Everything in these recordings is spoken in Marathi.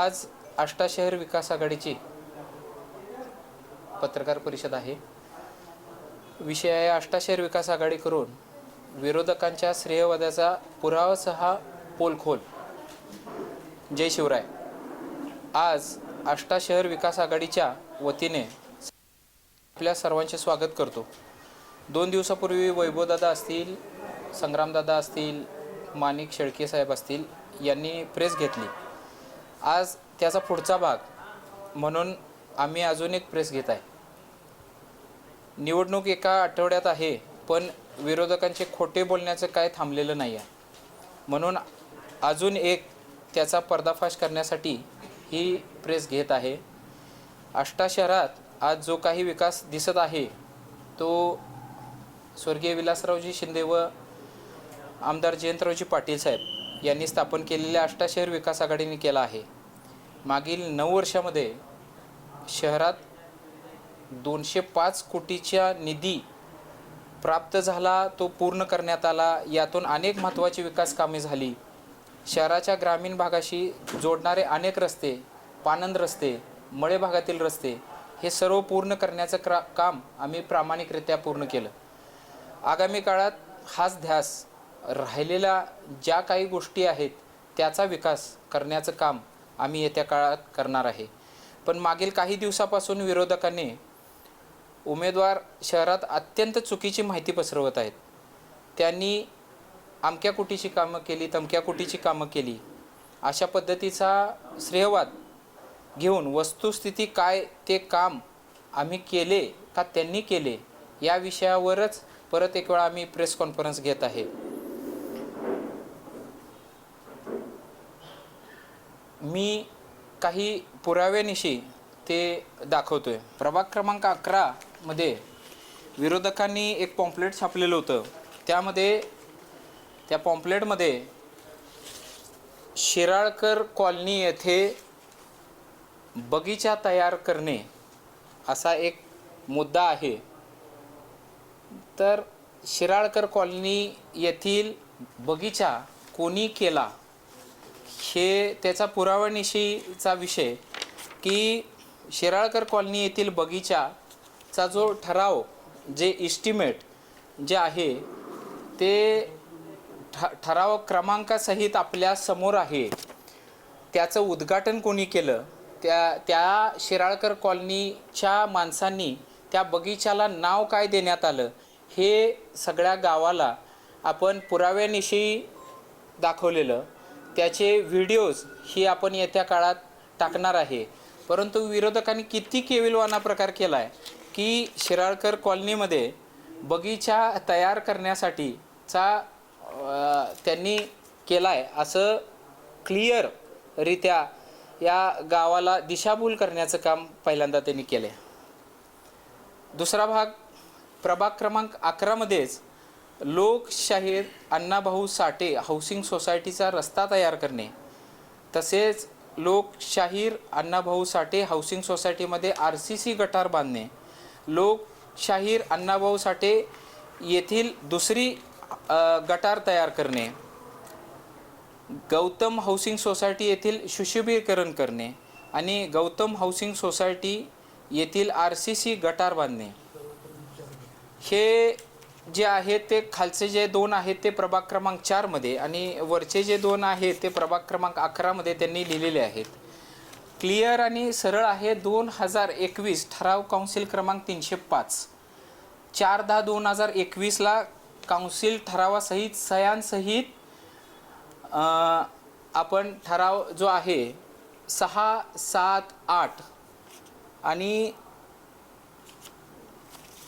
आज आष्टा शहर विकास आघाडीची पत्रकार परिषद आहे. विषय आहे आष्टा शहर विकास आघाडी करून विरोधकांच्या श्रेयवादाचा पुरावासह पोलखोल. जय शिवराय. आज आष्टा शहर विकास आघाडीच्या वतीने आपल्या सर्वांचे स्वागत करतो. दोन दिवसापूर्वी वैभवदादा असतील संग्रामदादा असतील माणिक शेळके साहेब असतील यांनी प्रेस घेतली. आज त्याचा पुढचा भाग म्हणून आम्ही अजून एक प्रेस घेत आहे. निवडणूक एका आठवड्यात आहे पण विरोधकांचे खोटे बोलण्याचं काय थांबलेलं नाही आहे. म्हणून अजून एक त्याचा पर्दाफाश करण्यासाठी ही प्रेस घेत आहे. आष्टा शहरात आज जो काही विकास दिसत आहे तो स्वर्गीय विलासरावजी शिंदे व आमदार जयंतरावजी पाटील साहेब यांनी स्थापन केलेल्या आष्टा शहर विकास आघाडीने केला आहे. मागील नऊ वर्षामध्ये शहरात दोनशे पाच कोटीच्या निधी प्राप्त झाला तो पूर्ण करण्यात आला. यातून अनेक महत्त्वाची विकास कामे झाली. शहराच्या ग्रामीण भागाशी जोडणारे अनेक रस्ते पानंद रस्ते मळे भागातील रस्ते हे सर्व पूर्ण करण्याचं क्रा काम आम्ही प्रामाणिकरित्या पूर्ण केलं. आगामी काळात हाच ध्यास राहिलेल्या ज्या काही गोष्टी आहेत त्याचा विकास करण्याचं काम आम्ही येत्या काळात करणार आहे. पण मागील काही दिवसापासून विरोधकांनी उमेदवार शहरात अत्यंत चुकीची माहिती पसरवत आहेत. त्यांनी अमक्या कुटीची कामं केली तमक्या कुटीची कामं केली. अशा पद्धतीचा श्रेयवाद घेऊन वस्तुस्थिती काय ते काम आम्ही केले का त्यांनी केले या विषयावरच परत एक वेळा आम्ही प्रेस कॉन्फरन्स घेत आहे. मी काही पुराव्यानिशी ते दाखवतोय. प्रभाग क्रमांक अकरामध्ये विरोधकांनी एक पॉम्पलेट छापलेलं होतं. त्यामध्ये त्या पॉम्पलेटमध्ये शिराळकर कॉलनी येथे बगीचा तयार करणे असा एक मुद्दा आहे. तर शिराळकर कॉलनी येथील बगीचा कोणी केला? हे त्याचा पुरावानिशीचा विषय की शिराळकर कॉलनी येथील बगीचाचा जो ठराव जे इस्टिमेट जे आहे ते ठ ठराव क्रमांकासहित आपल्यासमोर आहे. त्याचं उद्घाटन कोणी केलं? त्या त्या शिराळकर कॉलनीच्या माणसांनी त्या बगीचाला नाव काय देण्यात आलं? हे सगळ्या गावाला आपण पुराव्यानिशी दाखवलेलं. त्याचे व्हिडिओज ही आपण येत्या काळात टाकणार आहे. परंतु विरोधकांनी किती केविलवाना प्रकार केला आहे की शिराळकर कॉलनीमध्ये बगीचा तयार करण्यासाठीचा त्यांनी केला आहे असं क्लिअर रित्या या गावाला दिशाभूल करण्याचं काम पहिल्यांदा त्यांनी केलं आहे दुसरा भाग प्रभाग क्रमांक अकरामध्येच लोकशाहीर अण्णाभाऊ साठे हाऊसिंग सोसायटीचा रस्ता तयार करणे. तसेच लोकशाहीर अण्णाभाऊ साठे हाऊसिंग सोसायटीमध्ये आर सी सी गटार बांधणे. लोकशाहीर अण्णाभाऊ साठे येथील दुसरी गटार तयार करणे. गौतम हाऊसिंग सोसायटी येथील सुशोभीकरण करणे आणि गौतम हाऊसिंग सोसायटी येथील आर सी सी गटार बांधणे. हे जे आहे ते खालचे जे दोन आहेत ते प्रभाग क्रमांक चारमध्ये आणि वरचे जे दोन आहेत ते प्रभाग क्रमांक अकरामध्ये त्यांनी लिहिलेले आहेत. क्लिअर आणि सरळ आहे दोन हजार एकवीस ठराव काउन्सिल क्रमांक तीनशे पाच. चार दहा दोन हजार एकवीसला काउन्सिल ठरावासहित सह्यांसहित आपण ठराव जो आहे सहा सात आठ आणि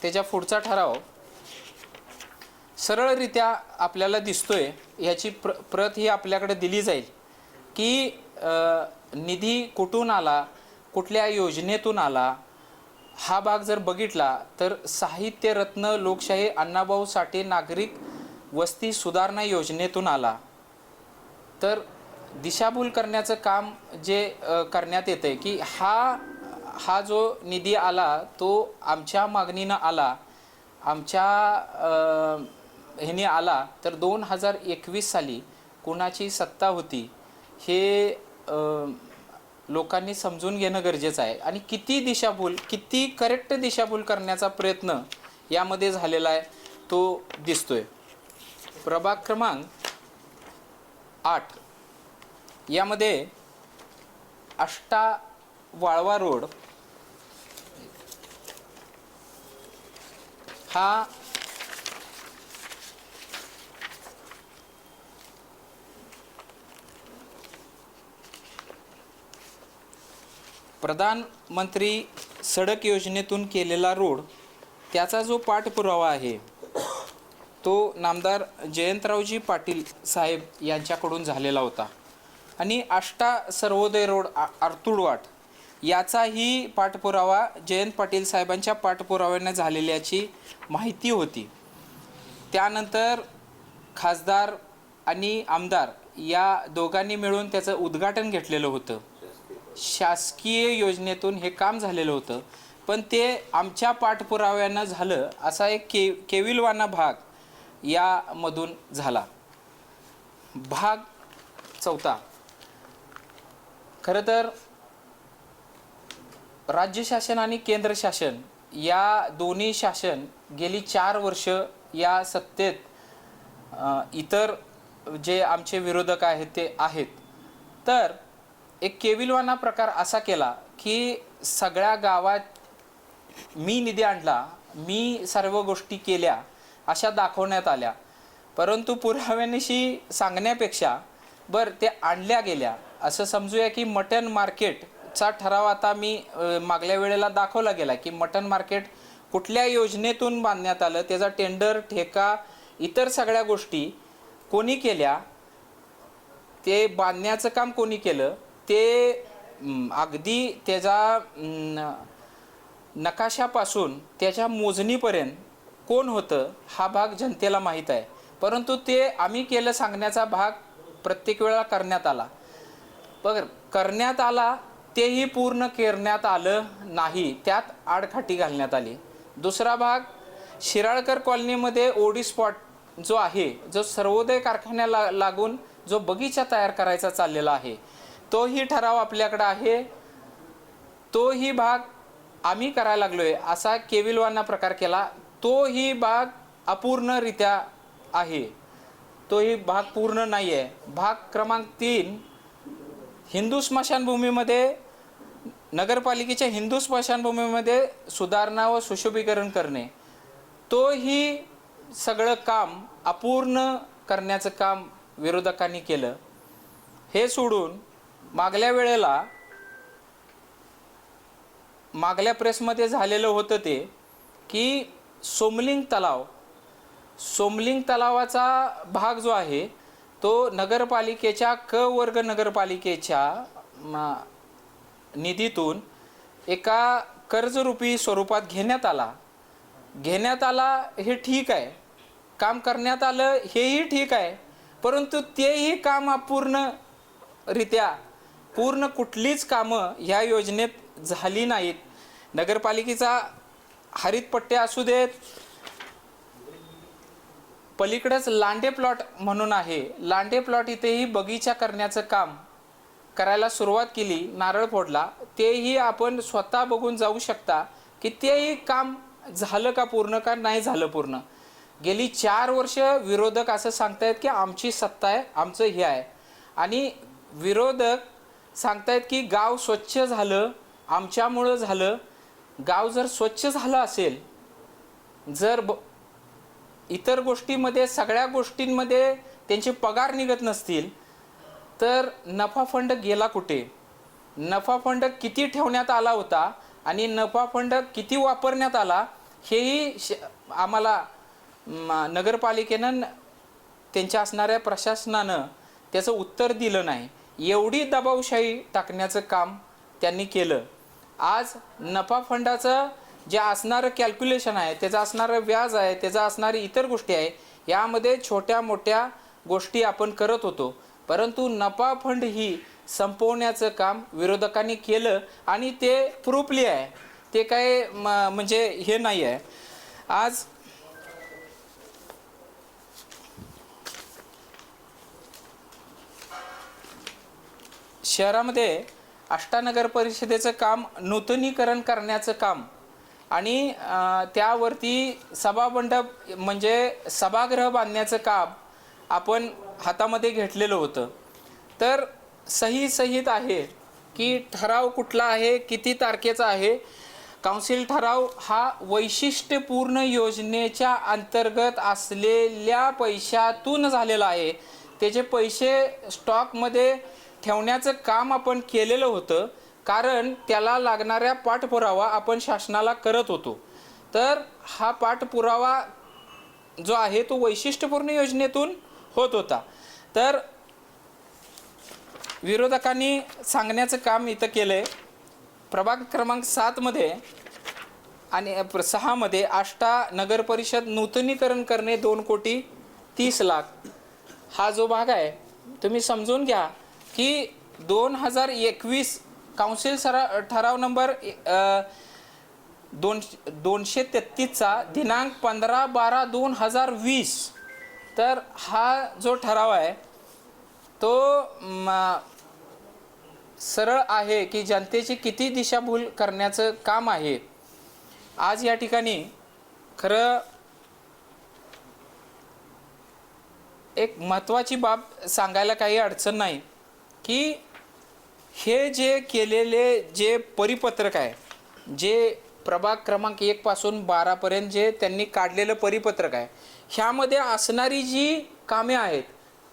त्याच्या पुढचा ठराव सरळरित्या आपल्याला दिसतोय ह्याची प्र प्रत ही आपल्याकडे दिली जाईल की निधी कुठून आला कुठल्या योजनेतून आला हा भाग जर बघितला तर साहित्यरत्न लोकशाही अण्णाभाऊ साठे नागरिक वस्ती सुधारणा योजनेतून आला. तर दिशाभूल करण्याचं काम जे करण्यात येतं आहे की हा हा जो निधी आला तो आमच्या मागणीनं आला. आमच्या ह्याने आला तर दोन हजार एकवीस साली कुणाची सत्ता होती हे लोकांनी समजून घेणं गरजेचं आहे. आणि किती दिशाभूल किती करेक्ट दिशाभूल करण्याचा प्रयत्न यामध्ये झालेला आहे तो दिसतोय. प्रभाग क्रमांक आठ. यामध्ये अष्टा वाळवा रोड हा प्रधानमंत्री सडक योजनेतून केलेला रोड त्याचा जो पाठपुरावा आहे तो नामदार जयंतरावजी पाटील साहेब यांच्याकडून झालेला होता. आणि आष्टा सर्वोदय रोड आ- याचाही पाठपुरावा जयंत पाटील साहेबांच्या पाठपुराव्याने झालेल्याची माहिती होती. त्यानंतर खासदार आणि आमदार या दोघांनी मिळून त्याचं उद्घाटन घेतलेलं होतं. शासकीय योजनेतून हे काम झालेलं होतं. पण ते आमच्या पाठपुराव्यानं झालं असा एक के केविलवाना भाग यामधून झाला. भाग चौथा. खरं तर राज्य शासन आणि केंद्र शासन या दोन्ही शासन गेली चार वर्ष या सत्तेत इतर जे आमचे विरोधक आहेत ते आहेत. तर एक केविलवाना प्रकार असा केला की सगळ्या गावात मी निधी आणला मी सर्व गोष्टी केल्या अशा दाखवण्यात आल्या. परंतु पुराव्यानिशी सांगण्यापेक्षा बर ते आणल्या गेल्या. असं समजूया की मटन मार्केटचा ठराव आता मी मागल्या वेळेला दाखवला गेला की मटन मार्केट कुठल्या योजनेतून बांधण्यात आलं त्याचा टेंडर ठेका इतर सगळ्या गोष्टी कोणी केल्या ते बांधण्याचं काम कोणी केलं ते अगदी त्याचा नकाशापासून त्याच्या मोजणीपर्यंत कोण होतं हा भाग जनतेला माहीत आहे. परंतु ते आम्ही केलं सांगण्याचा भाग प्रत्येक वेळा करण्यात आला. बघ करण्यात आला तेही पूर्ण करण्यात आलं नाही त्यात आडखाटी घालण्यात आली. दुसरा भाग शिराळकर कॉलनीमध्ये ओडी स्पॉट जो आहे जो सर्वोदय कारखान्याला लागून जो बगीचा तयार करायचा चाललेला आहे तोही ठराव आपल्याकडं आहे. तोही भाग आम्ही करायला लागलोय असा केविलवाना प्रकार केला. तोही भाग अपूर्णरित्या आहे. तोही भाग पूर्ण नाही आहे भाग क्रमांक तीन हिंदू स्मशानभूमीमध्ये नगरपालिकेच्या हिंदू स्मशानभूमीमध्ये सुधारणा व सुशोभीकरण करणे. तोही सगळं काम अपूर्ण करण्याचं काम विरोधकांनी केलं. हे सोडून मागल्या वेळेला मागल्या प्रेसमध्ये झालेलं होतं ते की सोमलिंग तलाव सोमलिंग तलावाचा भाग जो आहे तो नगरपालिकेच्या क वर्ग नगरपालिकेच्या निधीतून एका कर्जरूपी स्वरूपात घेण्यात आला. घेण्यात आला हे ठीक आहे. काम करण्यात आलं हेही ठीक आहे. परंतु तेही काम अपूर्णरित्या पूर्ण कुठलीच कामं ह्या योजनेत झाली नाहीत. नगरपालिकेचा हरित पट्टे असू देत पलीकडंच लांडे प्लॉट म्हणून आहे. लांडे प्लॉट इथेही बगीचा करण्याचं काम करायला सुरुवात केली नारळ फोडला. तेही आपण स्वतः बघून जाऊ शकता. की तेही काम झालं का पूर्ण का नाही झालं पूर्ण. गेली चार वर्ष विरोधक असं सांगतायत की आमची सत्ता आहे आमचं हे आहे. आणि विरोधक सांगतायत की गाव स्वच्छ झालं आमच्यामुळं झालं. गाव जर स्वच्छ झालं असेल जर ब इतर गोष्टीमध्ये सगळ्या गोष्टींमध्ये त्यांचे पगार निघत नसतील तर नफा फंड गेला कुठे? नफा फंड किती ठेवण्यात आला होता आणि नफा फंड किती वापरण्यात आला हेही श आम्हाला नगरपालिकेनं त्यांच्या असणाऱ्या प्रशासनानं त्याचं उत्तर दिलं नाही. एवढी दबावशाही टाकण्याचं काम त्यांनी केलं. आज नफा फंडाचं जे असणारं कॅल्क्युलेशन आहे त्याचं असणारं व्याज आहे त्याचं असणारी इतर गोष्टी आहे यामध्ये छोट्या मोठ्या गोष्टी आपण करत होतो. परंतु नफा फंड ही संपवण्याचं काम विरोधकांनी केलं आणि ते प्रूफली आहे. ते काय म- म्हणजे हे नाही आहे. आज शहरामध्ये अष्टानगर परिषदेचं काम नूतनीकरण करण्याचं काम आणि त्यावरती सभामंडप म्हणजे सभागृह बांधण्याचं काम आपण हातामध्ये घेतलेलं होतं. तर सही सहित आहे की ठराव कुठला आहे किती तारखेचा आहे? काउन्सिल ठराव हा वैशिष्ट्यपूर्ण योजनेच्या अंतर्गत असलेल्या पैशातून झालेला आहे. त्याचे पैसे स्टॉकमध्ये ठेवण्याचं काम आपण केलेलं होतं कारण त्याला लागणाऱ्या पाठपुरावा आपण शासनाला करत होतो. तर हा पाठपुरावा जो आहे तो वैशिष्ट्यपूर्ण योजनेतून होत होता. तर विरोधकांनी सांगण्याचं काम इथं केलं आहे प्रभाग क्रमांक सातमध्ये आणि प्र- सहामध्ये आष्टा नगर परिषद नूतनीकरण करणे दोन कोटी तीस लाख. हा जो भाग आहे तुम्ही समजून घ्या. की दोन हजार एकवीस काउन्सिल सरा ठराव नंबर दोन दोनशे तेहतीसचा दिनांक पंधरा बारा दोन हजार वीस. तर हा जो ठराव आहे तो सरळ आहे की जनतेची किती दिशाभूल करण्याचं काम आहे. आज या ठिकाणी खरं एक महत्त्वाची बाब सांगायला काही अडचण नाही. की हे जे केलेले जे परिपत्रक आहे जे प्रभाग क्रमांक एकपासून बारापर्यंत जे त्यांनी काढलेलं परिपत्रक आहे ह्यामध्ये असणारी जी कामे आहेत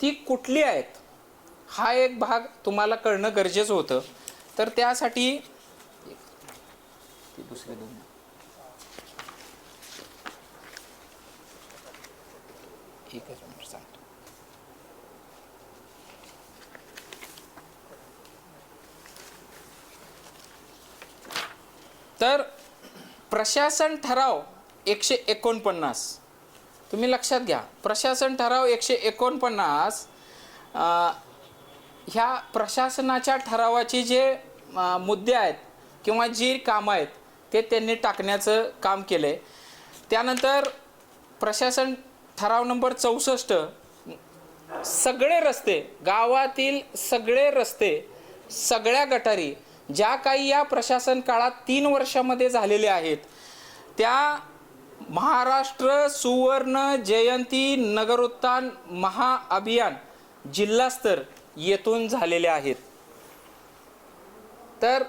ती कुठली आहेत हा एक भाग तुम्हाला कळणं गरजेचं होतं. तर त्यासाठी दुसरे दोन. एकच सांगतो तर प्रशासन ठराव एकशे एकोणपन्नास. तुम्ही लक्षात घ्या प्रशासन ठराव एकशे एकोणपन्नास ह्या प्रशासनाच्या ठरावाचे जे मुद्दे आहेत किंवा जी कामं आहेत ते त्यांनी टाकण्याचं काम केलं आहे त्यानंतर प्रशासन ठराव नंबर चौसष्ट सगळे रस्ते गावातील सगळे रस्ते सगळ्या गटारी ज्या काही या प्रशासन काळात तीन वर्षामध्ये झालेल्या आहेत त्या महाराष्ट्र सुवर्ण जयंती नगरोत्थान महाअभियान जिल्हास्तर येथून झालेले आहेत. तर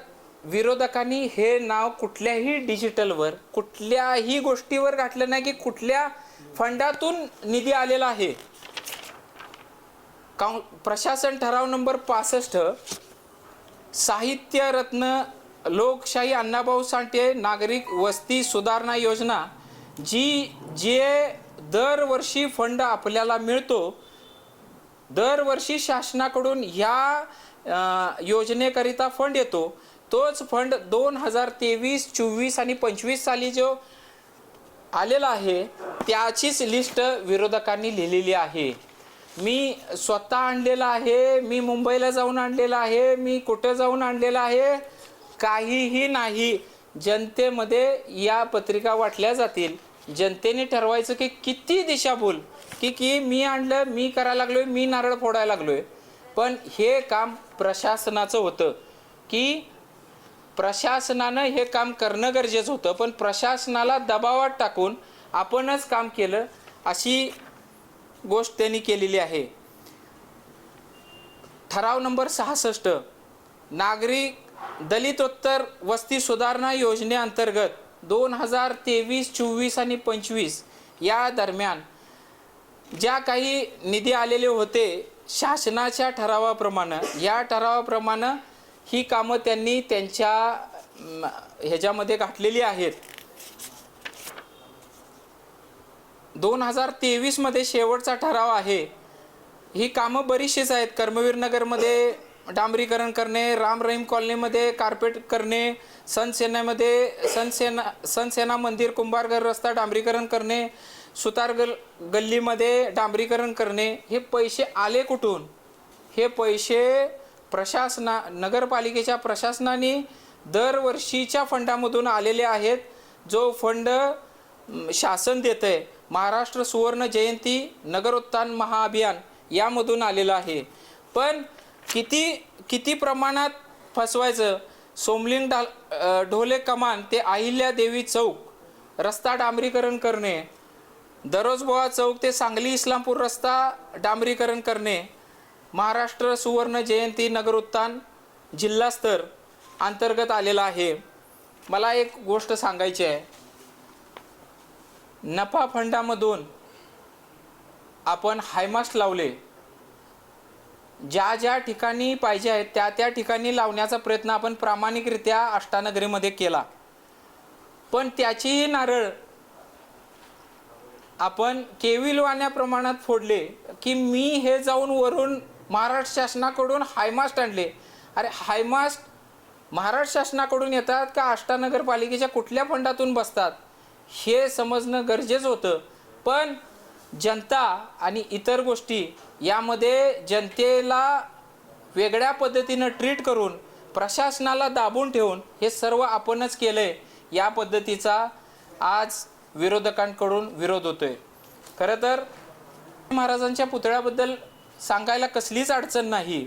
विरोधकांनी हे नाव कुठल्याही डिजिटलवर कुठल्याही गोष्टीवर घातलं नाही की कुठल्या फंडातून निधी आलेला आहे. काउ प्रशासन ठराव नंबर पासष्ट साहित्य रत्न लोकशाही अण्णाभाऊ साठे नागरिक वस्ती सुधारणा योजना जी जे दरवर्षी फंड आपल्याला मिळतो दरवर्षी शासनाकडून ह्या योजनेकरिता फंड येतो. तोच फंड दोन हजार तेवीस चोवीस आणि पंचवीस साली जो आलेला आहे त्याचीच लिस्ट विरोधकांनी लिहिलेली आहे. मी स्वतः आणलेला आहे मी मुंबईला जाऊन आणलेला आहे मी कुठं जाऊन आणलेला आहे? काहीही नाही. जनतेमध्ये या पत्रिका वाटल्या जातील. जनतेने ठरवायचं की किती दिशाभूल की की मी आणलं मी करायला लागलोय मी नारळ फोडायला लागलोय. पण हे काम प्रशासनाचं होतं. की प्रशासनानं हे काम करणं गरजेचं होतं. पण प्रशासनाला दबावात टाकून आपणच काम केलं अशी गोष्ट त्यांनी केलेली आहे. ठराव नंबर सहासष्ट. नागरिक दलितोत्तर वस्ती सुधारणा योजनेअंतर्गत दोन हजार तेवीस चोवीस आणि पंचवीस या दरम्यान ज्या काही निधी आलेले होते शासनाच्या ठरावाप्रमाणे या ठरावाप्रमाणे ही कामं त्यांनी त्यांच्या ह्याच्यामध्ये घातलेली आहेत. दोन हजार तेवीसमध्ये शेवटचा ठराव आहे. ही कामं बरीचशीच आहेत. कर्मवीर नगरमध्ये डांबरीकरण करणे राम रहीम कॉलनीमध्ये कार्पेट करणे सनसेनामध्ये सनसेना सनसेना मंदिर कुंभारघर रस्ता डांबरीकरण करणे सुतार गल गल्लीमध्ये डांबरीकरण करणे हे पैसे आले कुठून? हे पैसे प्रशासना नगरपालिकेच्या प्रशासनाने दरवर्षीच्या फंडामधून आलेले आहेत. जो फंड शासन देतं आहे महाराष्ट्र सुवर्ण जयंती नगरोत्थान महाअभियान यामधून आलेलं आहे. पण किती किती प्रमाणात फसवायचं? सोमलिंग डाल ढोले कमान ते अहिल्या देवी चौक रस्ता डांबरीकरण करणे दरोजबोळा चौक ते सांगली इस्लामपूर रस्ता डांबरीकरण करणे महाराष्ट्र सुवर्ण जयंती नगरोत्थान जिल्हास्तर अंतर्गत आलेला आहे. मला एक गोष्ट सांगायची आहे. नफा फंडामधून आपण हायमास्ट लावले. ज्या ज्या ठिकाणी पाहिजे आहेत त्या त्या ठिकाणी लावण्याचा प्रयत्न आपण प्रामाणिकरित्या अष्टानगरीमध्ये केला. पण त्याचीही नारळ आपण केविलवाण्या प्रमाणात फोडले की मी हे जाऊन वरून महाराष्ट्र शासनाकडून हायमास्ट आणले. अरे हायमास्ट महाराष्ट्र शासनाकडून येतात का अष्टानगरपालिकेच्या कुठल्या फंडातून बसतात? हे समजणं गरजेचं होतं. पण जनता आणि इतर गोष्टी यामध्ये जनतेला वेगळ्या पद्धतीनं ट्रीट करून प्रशासनाला दाबून ठेवून हे सर्व आपणच केलं आहे या पद्धतीचा आज विरोधकांकडून विरोध होतो आहे खरं तर महाराजांच्या पुतळ्याबद्दल सांगायला कसलीच अडचण नाही.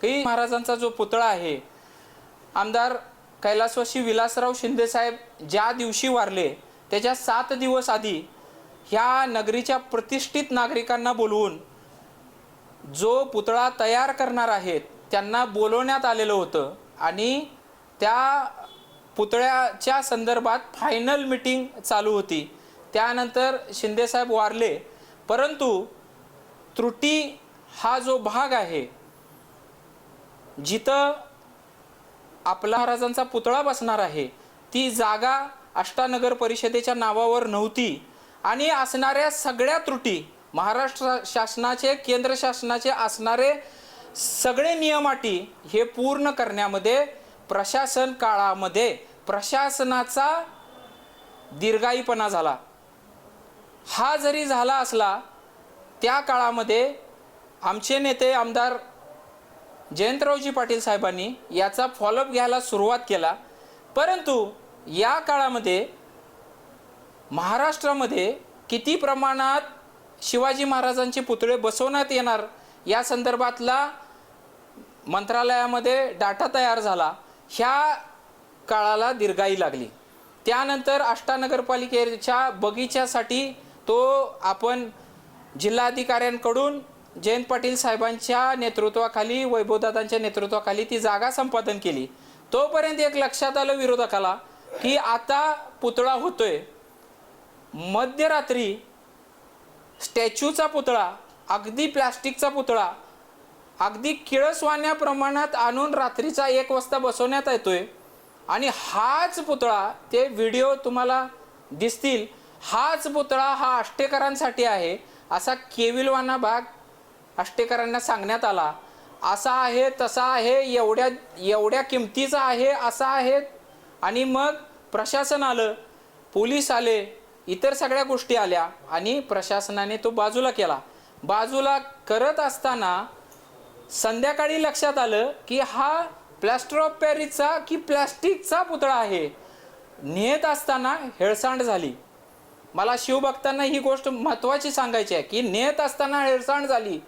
की महाराजांचा जो पुतळा आहे आमदार कैलासवासी विलासराव शिंदेसाहेब ज्या दिवशी वारले त्याच्या सात दिवस आधी ह्या नगरीच्या प्रतिष्ठित नागरिकांना बोलवून जो पुतळा तयार करणार आहेत त्यांना बोलवण्यात आलेलं होतं आणि त्या पुतळ्याच्या संदर्भात फायनल मिटिंग चालू होती. त्यानंतर शिंदेसाहेब वारले. परंतु त्रुटी हा जो भाग आहे जिथं आपला महाराजांचा पुतळा बसणार आहे ती जागा अष्टानगर परिषदेच्या नावावर नव्हती. आणि असणाऱ्या सगळ्या त्रुटी महाराष्ट्र शासनाचे केंद्र शासनाचे असणारे सगळे नियमाटी हे पूर्ण करण्यामध्ये प्रशासन काळामध्ये प्रशासनाचा दीर्घाईपणा झाला. हा जरी झाला असला त्या काळामध्ये आमचे नेते आमदार जयंतरावजी पाटील साहेबांनी याचा फॉलोअप घ्यायला सुरुवात केला. परंतु या काळामध्ये महाराष्ट्रामध्ये किती प्रमाणात शिवाजी महाराजांचे पुतळे बसवण्यात येणार या संदर्भातला मंत्रालयामध्ये डाटा तयार झाला. ह्या काळाला दीर्घाई लागली. त्यानंतर अष्टानगरपालिकेच्या बगीच्यासाठी तो आपण जिल्हाधिकाऱ्यांकडून जयंत पाटील साहेबांच्या नेतृत्वाखाली वैभवदादांच्या नेतृत्वाखाली ती जागा संपादन केली. तोपर्यंत एक लक्षात आलं विरोधकाला की आता पुतळा होतोय. मध्यरात्री स्टॅच्यूचा पुतळा अगदी प्लास्टिकचा पुतळा अगदी किळसवाण्या प्रमाणात आणून रात्रीचा एक वाजता बसवण्यात येतोय. आणि हाच पुतळा ते व्हिडिओ तुम्हाला दिसतील हाच पुतळा हा आष्टेकरांसाठी आहे. असा केविलवाना भाग आष्टेकरांना सांगण्यात आला. असा आहे तसा आहे एवढ्या एवढ्या किमतीचा आहे असा आहे आणि मग प्रशासन आलं पोलीस आले इतर सगळ्या गोष्टी आल्या आणि प्रशासनाने तो बाजूला केला. बाजूला करत असताना संध्याकाळी लक्षात आलं की हा प्लॅस्टर ऑफ पॅरिसचा की प्लॅस्टिकचा पुतळा आहे. नेत असताना हेळसांड झाली. मला शिवभक्तांना ही गोष्ट महत्त्वाची सांगायची आहे की नेत असताना हेळसांड झाली.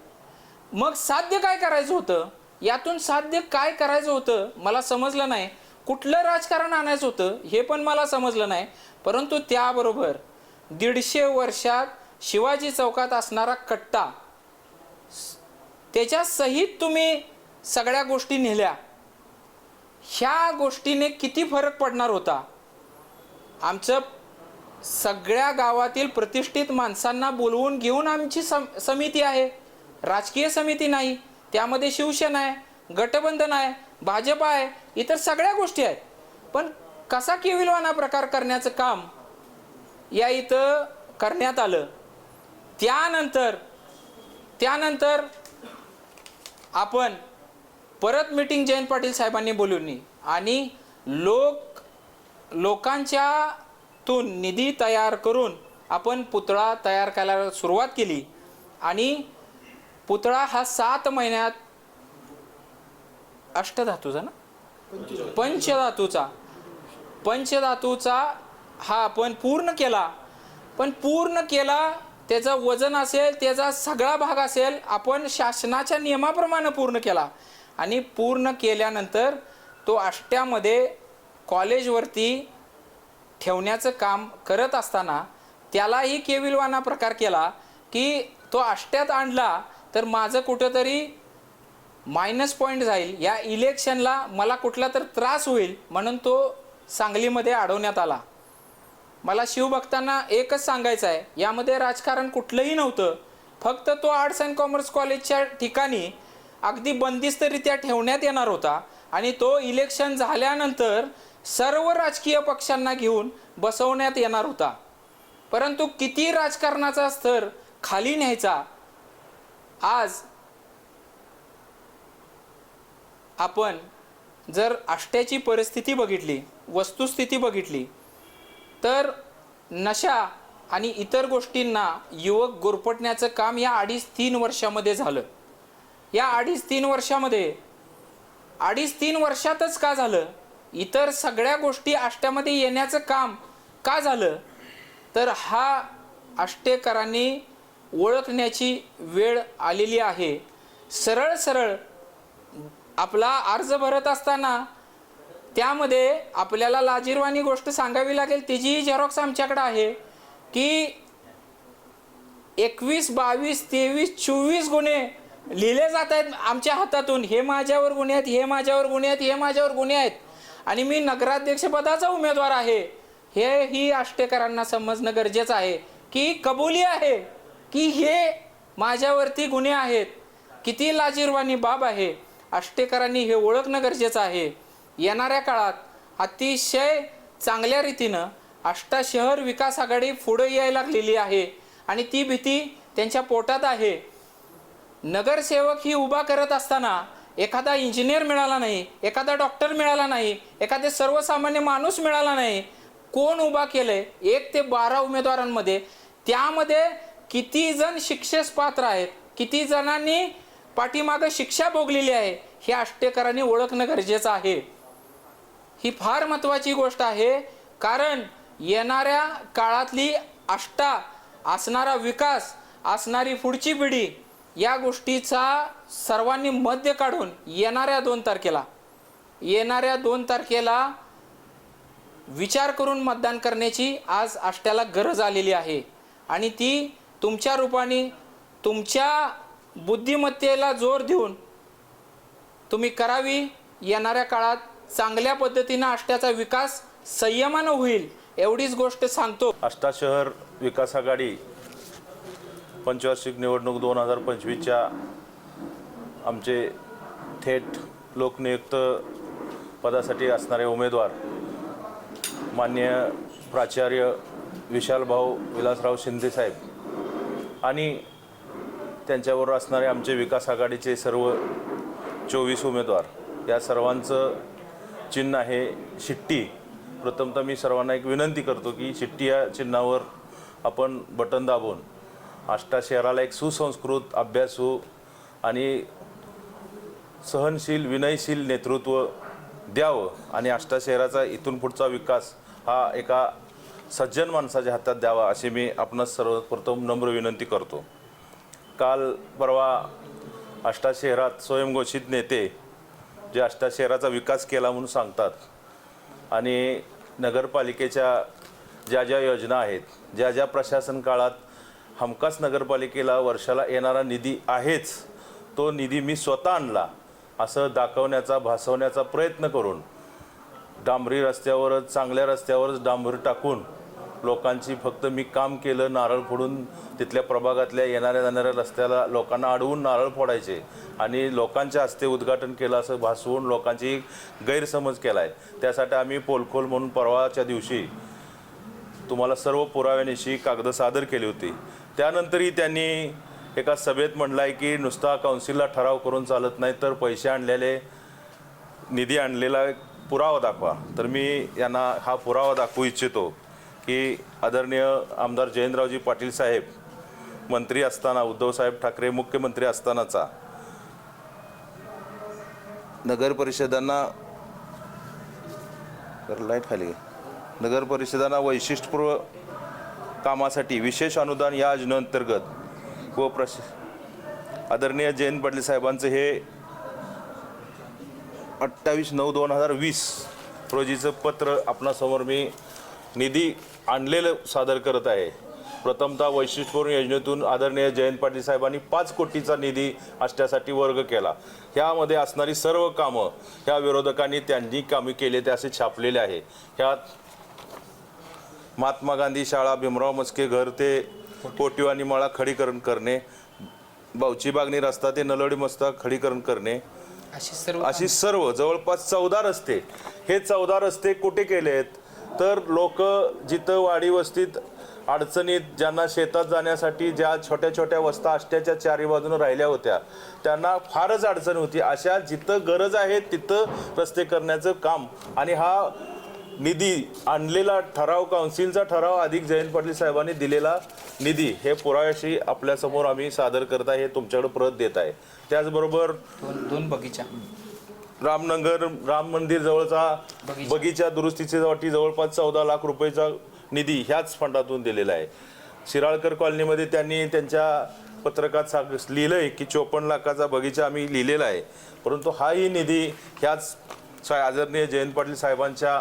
मग साध्य काय करायचं होतं? यातून साध्य काय करायचं होतं? मला समजलं नाही. कुठलं राजकारण आणायचं होतं हे पण मला समजलं नाही. परंतु त्याबरोबर दीडशे वर्षात शिवाजी चौकात असणारा कट्टा त्याच्या सहित तुम्ही सगळ्या गोष्टी नेल्या. ह्या गोष्टीने किती फरक पडणार होता? आमचं सगळ्या गावातील प्रतिष्ठित माणसांना बोलवून घेऊन आमची सम समिती आहे. राजकीय समिती नाही त्यामध्ये शिवसेना आहे. गटबंधन आहे भाजप आहे इतर सगळ्या गोष्टी आहेत. पण कसा केविलवाना प्रकार करण्याचं काम या इथं करण्यात आलं? त्यानंतर त्यानंतर आपण परत मीटिंग जयंत पाटील साहेबांनी बोलवली आणि लोक लोकांच्यातून निधी तयार करून आपण पुतळा तयार करायला सुरुवात केली. आणि पुतळा हा सात महिन्यात अष्टधातूचा ना? पंचधातूचा. पंचधातूचा हा आपण पूर्ण केला. पण पूर्ण केला त्याचं वजन असेल त्याचा सगळा भाग असेल आपण शासनाच्या नियमाप्रमाणे पूर्ण केला. आणि पूर्ण केल्यानंतर तो आष्ट्यामध्ये कॉलेजवरती ठेवण्याचं काम करत असताना त्यालाही केविलवाना प्रकार केला की तो आष्ट्यात आणला तर माझं कुठंतरी मायनस पॉईंट जाईल. या इलेक्शनला मला कुठला तर त्रास होईल म्हणून तो सांगलीमध्ये अडवण्यात आला. मला शिवभक्तांना एकच सांगायचं आहे. यामध्ये राजकारण कुठलंही नव्हतं. फक्त तो आर्ट्स अँड कॉमर्स कॉलेजच्या ठिकाणी अगदी बंदिस्तरित्या ठेवण्यात येणार होता आणि तो इलेक्शन झाल्यानंतर सर्व राजकीय पक्षांना घेऊन बसवण्यात येणार होता. परंतु किती राजकारणाचा स्तर खाली न्यायचा? आज आपण जर आष्ट्याची परिस्थिती बघितली वस्तुस्थिती बघितली तर नशा आणि इतर गोष्टींना युवक गोरपटण्याचं काम या अडीच तीन वर्षामध्ये झालं. या अडीच तीन वर्षामध्ये अडीच तीन वर्षातच का झालं? इतर सगळ्या गोष्टी आष्ट्यामध्ये येण्याचं काम का झालं? तर हा आष्टेकरांनी ओळखण्याची वेळ आलेली आहे. सरळ सरळ आपला अर्ज भरत असताना त्यामध्ये आपल्याला लाजीरवाणी गोष्ट सांगावी लागेल. तिचीही झेरॉक्स आमच्याकडे आहे की एकवीस बावीस तेवीस चोवीस गुन्हे लिहिले जात आहेत आमच्या हातातून. हे माझ्यावर गुन्हे आहेत हे माझ्यावर गुन्हे आहेत हे माझ्यावर गुन्हे आहेत. आणि मी नगराध्यक्षपदाचा उमेदवार आहे. हे ही आष्टेकरांना समजणं गरजेचं आहे की कबुली आहे की हे माझ्यावरती गुन्हे आहेत. किती लाजीरवाणी बाब आहे. आष्टेकरांनी हे ओळखणं गरजेचं आहे. येणाऱ्या काळात अतिशय चांगल्या रीतीनं आष्टा शहर विकास आघाडी पुढे यायला लागलेली आहे आणि ती भीती त्यांच्या पोटात आहे. नगरसेवक ही उभा करत असताना एखादा इंजिनियर मिळाला नाही एखादा डॉक्टर मिळाला नाही एखादे सर्वसामान्य माणूस मिळाला नाही कोण उभा केलंय? एक ते बारा उमेदवारांमध्ये. त्यामध्ये किती जण शिक्षेस पात्र आहेत? किती जणांनी पाठीमागं शिक्षा भोगलेली आहे हे आष्टेकरांनी ओळखणं गरजेचं आहे. ही फार महत्त्वाची गोष्ट आहे कारण येणाऱ्या काळातली आष्टा असणारा विकास असणारी पुढची पिढी या गोष्टीचा सर्वांनी मध्य काढून येणाऱ्या दोन तारखेला येणाऱ्या दोन तारखेला विचार करून मतदान करण्याची आज आष्ट्याला गरज आलेली आहे. आणि ती तुमच्या रूपाने तुमच्या बुद्धिमत्तेला जोर देऊन तुम्ही करावी. येणाऱ्या काळात चांगल्या पद्धतीनं आष्ट्याचा विकास संयमानं होईल एवढीच गोष्ट सांगतो. आष्टा शहर विकास आघाडी पंचवार्षिक निवडणूक दोन हजार पंचवीसच्या आमचे थेट लोकनियुक्त पदासाठी असणारे उमेदवार मान्य प्राचार्य विशालभाऊ विलासराव शिंदेसाहेब आणि त्यांच्यावर असणारे आमचे विकास आघाडीचे सर्व चोवीस उमेदवार या सर्वांचं चिन्ह आहे शिट्टी. प्रथमतः मी सर्वांना एक विनंती करतो की शिट्टी या चिन्हावर आपण बटन दाबून आष्टा शहराला एक सुसंस्कृत अभ्यासू हो आणि सहनशील विनयशील नेतृत्व द्यावं आणि आष्टा शहराचा इथून पुढचा विकास हा एका सज्जन माणसाच्या हातात द्यावा अशी मी आपणास सर्वप्रथम नम्र विनंती करतो. काल परवा आष्टा शहरात स्वयंघोषित नेते जे आष्टा शहराचा विकास केला म्हणून सांगतात. आणि नगरपालिकेच्या ज्या ज्या योजना आहेत ज्या ज्या प्रशासन काळात हमखास नगरपालिकेला वर्षाला येणारा निधी आहेच तो निधी मी स्वतः आणला असं दाखवण्याचा भासवण्याचा प्रयत्न करून डांबरी रस्त्यावरच चांगल्या रस्त्यावरच डांबरी टाकून लोकांची फक्त मी काम केलं नारळ फोडून तिथल्या प्रभागातल्या येणाऱ्या जाणाऱ्या रस्त्याला लोकांना अडवून नारळ फोडायचे आणि लोकांच्या हस्ते उद्घाटन केलं असं भासवून लोकांची गैरसमज केला आहे त्यासाठी आम्ही पोलखोल म्हणून परवाच्या दिवशी तुम्हाला सर्व पुराव्यानिशी कागद सादर केली होती. त्यानंतरही त्यांनी एका सभेत म्हटलं आहे की नुसता काउन्सिलला ठराव करून चालत नाही तर पैसे आणलेले निधी आणलेला पुरावा दाखवा. तर मी यांना हा पुरावा दाखवू इच्छितो. की आदरणीय आमदार जयंतरावजी पाटील साहेब मंत्री असताना उद्धवसाहेब ठाकरे मुख्यमंत्री असतानाचा नगर परिषदांना लाइट खाली नगरपरिषदांना नगर परिषदांना वैशिष्ट्यपूर्व कामासाठी विशेष अनुदान या योजनेअंतर्गत व प्रश आदरणीय जयंत पाटील साहेबांचं हे अठ्ठावीस नऊ दोन हजार वीस रोजीचं पत्र आपणासमोर मी निधी आणलेलं सादर करत आहे. प्रथमतः वैशिष्ट्यपूर्ण योजनेतून आदरणीय जयंत पाटील साहेबांनी पाच कोटीचा निधी आष्ट्यासाठी वर्ग केला. ह्यामध्ये असणारी सर्व कामं ह्या विरोधकांनी त्यांनी कामे केले ते असे छापलेले आहे. ह्यात महात्मा गांधी शाळा भीमराव मस्के घर ते कोटिवानी मळा खडीकरण करणे बावची बागणी रस्ता ते नलवडी मस्ता खडीकरण करणे अशी सर्व अशी सर्व जवळपास चौदा रस्ते. हे चौदा रस्ते कुठे केले आहेत तर लोक जिथं वाडी वस्तीत अडचणीत ज्यांना शेतात जाण्यासाठी ज्या छोट्या छोट्या वस्ता आष्ट्याच्या चारी बाजूने राहिल्या होत्या त्यांना फारच अडचण होती. अशा जिथं गरज आहे तिथं रस्ते करण्याचं काम. आणि हा निधी आणलेला ठराव काउन्सिलचा ठराव अधिक जयंत पाटील साहेबांनी दिलेला निधी हे पुराव्याशी आपल्यासमोर आम्ही सादर करत आहे हे तुमच्याकडे प्रत देत आहे. त्याचबरोबर दोन दोन बगीचा. रामनगर राम मंदिर जवळचा बगीचा. वाटी जवळपास चौदा लाख रुपयेचा निधी ह्याच फंडातून दिलेला आहे. शिराळकर कॉलनीमध्ये त्यांनी त्यांच्या पत्रकात सांग लिहिलंय की चोपन्न लाखाचा बगीचा आम्ही लिहिलेला आहे. परंतु हाही निधी ह्याच सा आदरणीय जयंत पाटील साहेबांच्या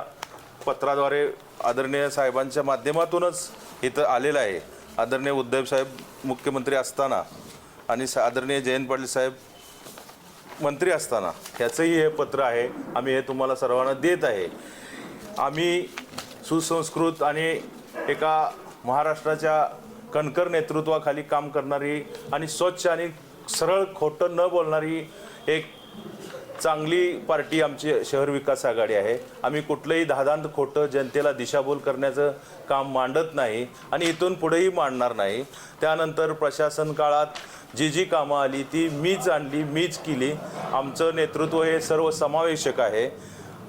पत्राद्वारे आदरणीय साहेबांच्या माध्यमातूनच इथं आलेला आहे. आदरणीय उद्धव साहेब मुख्यमंत्री असताना आणि आदरणीय जयंत पाटील साहेब मंत्री असताना. ह्याचंही हे पत्र आहे. आम्ही हे तुम्हाला सर्वांना देत आहे. आम्ही सुसंस्कृत आणि एका महाराष्ट्राच्या कणकर नेतृत्वाखाली काम करणारी आणि स्वच्छ आणि सरळ खोटं न बोलणारी एक चांगली पार्टी आमची शहर विकास आघाडी आहे. आम्ही कुठलंही धादांत खोटं जनतेला दिशाभूल करण्याचं काम मांडत नाही आणि इथून पुढेही मांडणार नाही. त्यानंतर प्रशासन काळात जी जी कामं आली ती मीच आणली मीच केली. आमचं नेतृत्व हे सर्वसमावेशक आहे.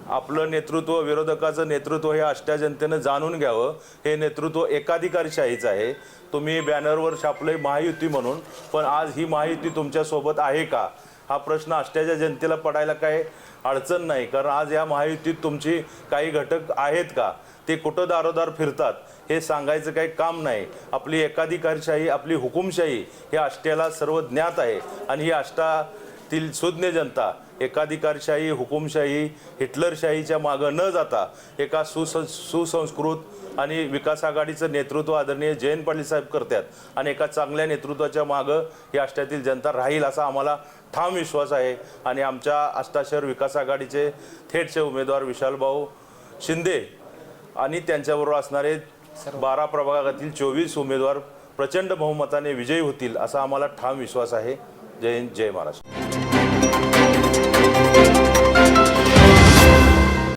आपलं नेतृत्व विरोधकाचं नेतृत्व हे आष्ट्या जनतेनं जाणून घ्यावं. हे नेतृत्व एकाधिकारशाहीचं आहे. तुम्ही बॅनरवर छापलंय महायुती म्हणून पण आज ही महायुती तुमच्यासोबत आहे का? हा प्रश्न आष्ट्याच्या जनतेला पडायला काय अडचण नाही. कारण आज या महायुतीत तुमची काही घटक आहेत का? ते कुठं दारोदार फिरतात? हे सांगायचं काही काम नाही. आपली एकाधिकारशाही आपली हुकुमशाही हे आष्ट्याला सर्व ज्ञात आहे. आणि ही आष्टातील सुज्ञ जनता एकाधिकारशाही हुकुमशाही हिटलरशाहीच्या मागं न जाता एका सुस सुसंस्कृत आणि विकास आघाडीचं नेतृत्व आदरणीय जयंत पाटील साहेब करतात आणि एका चांगल्या नेतृत्वाच्या मागं ही आष्ट्यातील जनता राहील असा आम्हाला ठाम विश्वास आहे. आणि आमच्या आष्टा शहर विकास आघाडीचे थेटचे उमेदवार विशालभाऊ शिंदे आणि त्यांच्याबरोबर असणारे बारा प्रभागातील चोवीस उमेदवार प्रचंड बहुमताने विजयी होतील असा आम्हाला ठाम विश्वास आहे. जय हिंद जय महाराष्ट्र.